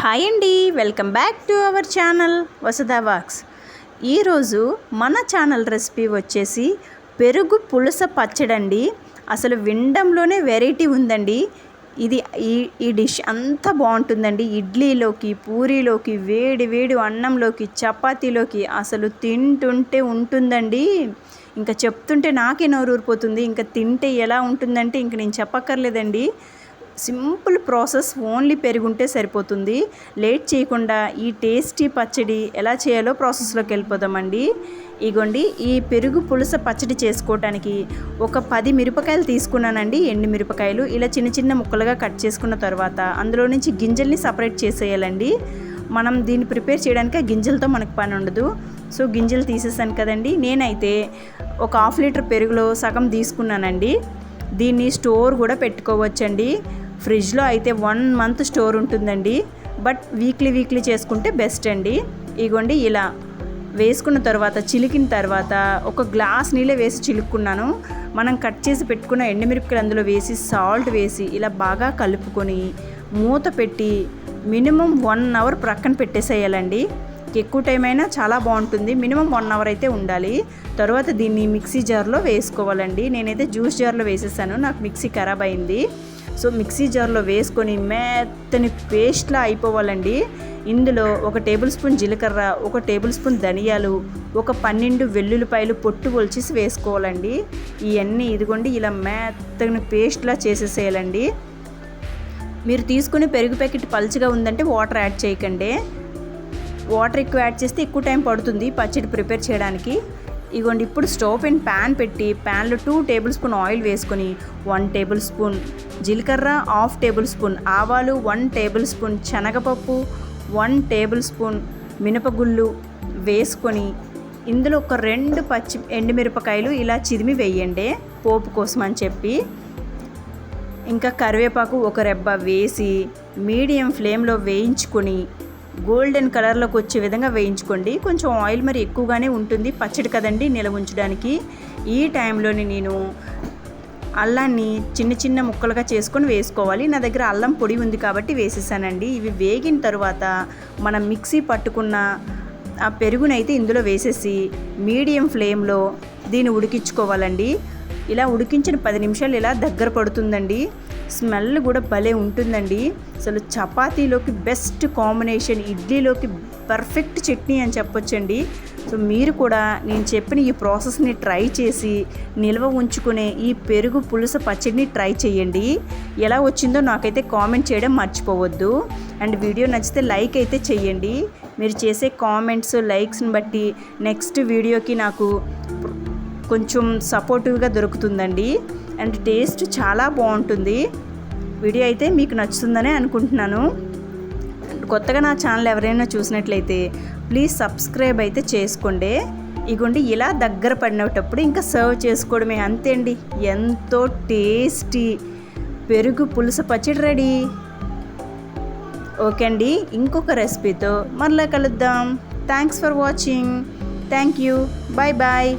Hi అండి welcome back to our channel Vasudha wax. ఈరోజు మన ఛానల్ రెసిపీ వచ్చేసి పెరుగు పులస పచ్చడండి. అసలు వినడంలోనే వెరైటీ ఉందండి. ఇది ఈ ఈ డిష్ అంత బాగుంటుందండి. ఇడ్లీలోకి పూరీలోకి వేడి వేడి అన్నంలోకి చపాతీలోకి అసలు తింటుంటే ఉంటుందండి. ఇంకా చెప్తుంటే నాకే నోరు ఊరిపోతుంది ఇంకా తింటే ఎలా ఉంటుందంటే ఇంక నేను చెప్పక్కర్లేదండి. సింపుల్ ప్రాసెస్ ఓన్లీ పెరుగుంటే సరిపోతుంది. లేట్ చేయకుండా ఈ టేస్టీ పచ్చడి ఎలా చేయాలో ప్రాసెస్లోకి వెళ్ళిపోదామండి. ఇగోండి ఈ పెరుగు పులుస పచ్చడి చేసుకోవటానికి ఒక పది మిరపకాయలు తీసుకున్నానండి. ఎండు మిరపకాయలు ఇలా చిన్న చిన్న ముక్కలుగా కట్ చేసుకున్న తర్వాత అందులో నుంచి గింజల్ని సపరేట్ చేసేయాలండి. మనం దీన్ని ప్రిపేర్ చేయడానికి ఆ గింజలతో మనకు పని ఉండదు. సో గింజలు తీసేసాను కదండి. నేనైతే ఒక హాఫ్ లీటర్ పెరుగులో సగం తీసుకున్నానండి. దీన్ని స్టోర్ కూడా పెట్టుకోవచ్చండి. ఫ్రిడ్జ్లో అయితే వన్ మంత్ స్టోర్ ఉంటుందండి. బట్ వీక్లీ వీక్లీ చేసుకుంటే బెస్ట్ అండి. ఇగోండి ఇలా వేసుకున్న తర్వాత చిలికిన తర్వాత ఒక గ్లాస్ నీళ్ళే వేసి చిలుక్కున్నాను. మనం కట్ చేసి పెట్టుకున్న ఎండుమిరపకాయలు అందులో వేసి సాల్ట్ వేసి ఇలా బాగా కలుపుకొని మూత పెట్టి మినిమం వన్ అవర్ ప్రక్కన పెట్టేసేయాలండి. ఎక్కువ టైం అయినా చాలా బాగుంటుంది. మినిమం వన్ అవర్ అయితే ఉండాలి. తర్వాత దీన్ని మిక్సీ జార్లో వేసుకోవాలండి. నేనైతే జ్యూస్ జార్లో వేసేసాను. నాకు మిక్సీ ఖరాబ్ అయింది. సో మిక్సీ జార్లో వేసుకొని మెత్తని పేస్ట్లా అయిపోవాలండి. ఇందులో ఒక టేబుల్ స్పూన్ జీలకర్ర ఒక టేబుల్ స్పూన్ ధనియాలు ఒక పన్నెండు వెల్లుల్లిపాయలు పొట్టు ఒలిచేసి వేసుకోవాలండి. ఇవన్నీ ఇదిగోండి ఇలా మెత్తని పేస్ట్లా చేసేసేయాలండి. మీరు తీసుకుని పెరుగు ప్యాకెట్ పలుచగా ఉందంటే వాటర్ యాడ్ చేయకండి. వాటర్ ఎక్కువ యాడ్ చేస్తే ఎక్కువ టైం పడుతుంది పచ్చడి ప్రిపేర్ చేయడానికి. ఇగోండి ఇప్పుడు స్టవ్ పైన ప్యాన్ పెట్టి ప్యాన్లో టూ టేబుల్ స్పూన్ ఆయిల్ వేసుకొని వన్ టేబుల్ స్పూన్ జీలకర్ర హాఫ్ టేబుల్ స్పూన్ ఆవాలు వన్ టేబుల్ స్పూన్ శనగపప్పు వన్ టేబుల్ స్పూన్ మినపగుళ్ళు వేసుకొని ఇందులో ఒక రెండు పచ్చి ఎండుమిరపకాయలు ఇలా చిదిమి వేయండి పోపు కోసం అని చెప్పి. ఇంకా కరివేపాకు ఒక రెబ్బ వేసి మీడియం ఫ్లేమ్లో వేయించుకొని గోల్డెన్ కలర్లోకి వచ్చే విధంగా వేయించుకోండి. కొంచెం ఆయిల్ మరి ఎక్కువగానే ఉంటుంది. పచ్చడి కదండి నిలవ ఉంచడానికి. ఈ టైంలోని నేను అల్లాన్ని చిన్న చిన్న ముక్కలుగా చేసుకొని వేసుకోవాలి. నా దగ్గర అల్లం పొడి ఉంది కాబట్టి వేసేసానండి. ఇవి వేగిన తర్వాత మనం మిక్సీ పట్టుకున్న ఆ పెరుగునైతే ఇందులో వేసేసి మీడియం ఫ్లేమ్లో దీన్ని ఉడికించుకోవాలండి. ఇలా ఉడికించిన పది నిమిషాలు ఇలా దగ్గర పడుతుందండి. స్మెల్ కూడా భలే ఉంటుందండి. అసలు చపాతీలోకి బెస్ట్ కాంబినేషన్ ఇడ్లీలోకి పర్ఫెక్ట్ చట్నీ అని చెప్పొచ్చండి. సో మీరు కూడా నేను చెప్పిన ఈ ప్రాసెస్ని ట్రై చేసి నిల్వ ఉంచుకునే ఈ పెరుగు పులుస పచ్చడిని ట్రై చేయండి. ఎలా వచ్చిందో నాకైతే కామెంట్ చేయడం మర్చిపోవద్దు. అండ్ వీడియో నచ్చితే లైక్ అయితే చేయండి. మీరు చేసే కామెంట్స్ లైక్స్ని బట్టి నెక్స్ట్ వీడియోకి నాకు కొంచెం సపోర్టివ్గా దొరుకుతుందండి. అండ్ టేస్ట్ చాలా బాగుంటుంది. వీడియో అయితే మీకు నచ్చుతుందనే అనుకుంటున్నాను. కొత్తగా నా ఛానల్ ఎవరైనా చూసినట్లయితే ప్లీజ్ సబ్స్క్రైబ్ అయితే చేసుకోండి. ఇగోండి ఇలా దగ్గర పడినప్పుడు ఇంకా సర్వ్ చేసుకోవడమే అంతే అండి ఎంతో టేస్టీ పెరుగు పులుసు పచ్చడి రెడీ ఓకే అండి ఇంకొక రెసిపీతో మరలా కలుద్దాం. Thanks for watching thank you bye bye